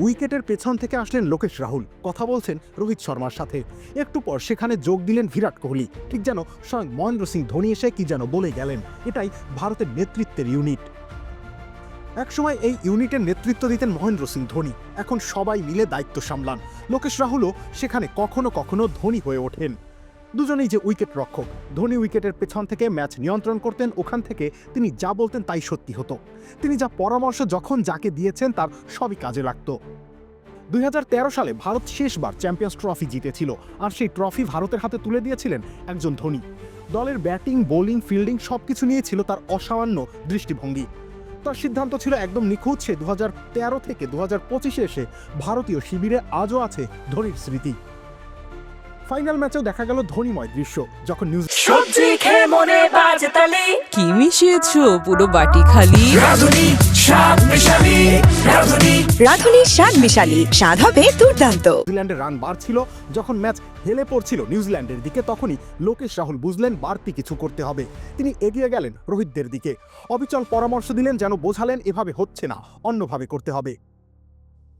উইকেটের পেছন থেকে আসলেন লোকেশ রাহুল। কথা বলছেন রোহিত শর্মার সাথে। একটু পর সেখানে যোগ দিলেন বিরাট কোহলি। ঠিক যেন স্বয়ং মহেন্দ্র সিং ধোনি এসে কি যেন বলে গেলেন। এটাই ভারতের নেতৃত্বের ইউনিট একসময় এই ইউনিটের নেতৃত্ব দিতেন মহেন্দ্র সিং ধোনি। এখন সবাই মিলে দায়িত্ব সামলান। লোকেশ রাহুলও সেখানে কখনো কখনো ধোনি হয়ে ওঠেন। দুজনেই যে উইকেট রক্ষক। ধোনি উইকেটের পেছন থেকে ম্যাচ নিয়ন্ত্রণ করতেন, ওখান থেকে তিনি যা বলতেন তাই সত্যি হতো। তিনি যা পরামর্শ যখন যাকে দিয়েছেন তার সবই কাজে লাগতো। দুই হাজার সালে ভারত শেষবার চ্যাম্পিয়ন্স ট্রফি জিতেছিল আর সেই ট্রফি ভারতের হাতে তুলে দিয়েছিলেন একজন ধোনি। দলের ব্যাটিং, বোলিং, ফিল্ডিং সবকিছু নিয়ে ছিল তার অসামান্য দৃষ্টিভঙ্গি। তার সিদ্ধান্ত ছিল একদম নিখুঁত সে দু হাজার তেরো থেকে দু পঁচিশে এসে ভারতীয় শিবিরে আজও আছে ধোনির স্মৃতি। ফাইনাল ম্যাচেও দেখা গেল ধোনিময় দৃশ্য যখন নিউজ সবজি খেয়ে মনে বাজে তালি। কি মিশিয়েছো পুরো বাটি খালি? রাধুনি স্বাদ মিশালি রাধুনি। রাধুনী স্বাদ মিশালি স্বাদ হবে দুর্দান্ত। নিউজিল্যান্ডের রান বাড়ছিল যখন ম্যাচ হেলে পড়ছিল নিউজিল্যান্ডের দিকে তখনই লোকেশ রাহুল বুঝলেন বাড়তি কিছু করতে হবে। তিনি এগিয়ে গেলেন রোহিতদের দিকে। অবিচল পরামর্শ দিলেন যেন বোঝালেন এভাবে হচ্ছে না অন্যভাবে করতে হবে।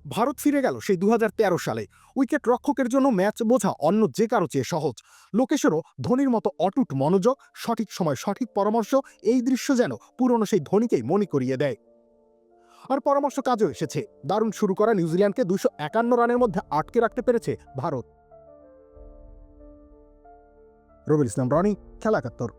ভারত ফিরে গেল সেই দু হাজার তেরো সালে। উইকেট রক্ষকের জন্য ম্যাচ বোঝা অন্য যে কারও চেয়ে সহজ। লোকেশেরও ধোনির মতো অটুট মনোযোগ, সঠিক সময় সঠিক পরামর্শ, এই দৃশ্য যেন পুরনো সেই ধোনিকেই মনে করিয়ে দেয়। আর পরামর্শ কাজও এসেছে। দারুণ শুরু করা নিউজিল্যান্ডকে দুশো একান্ন রানের মধ্যে আটকে রাখতে পেরেছে ভারত। রবিল ইসলাম রনি খেলা একাত্তর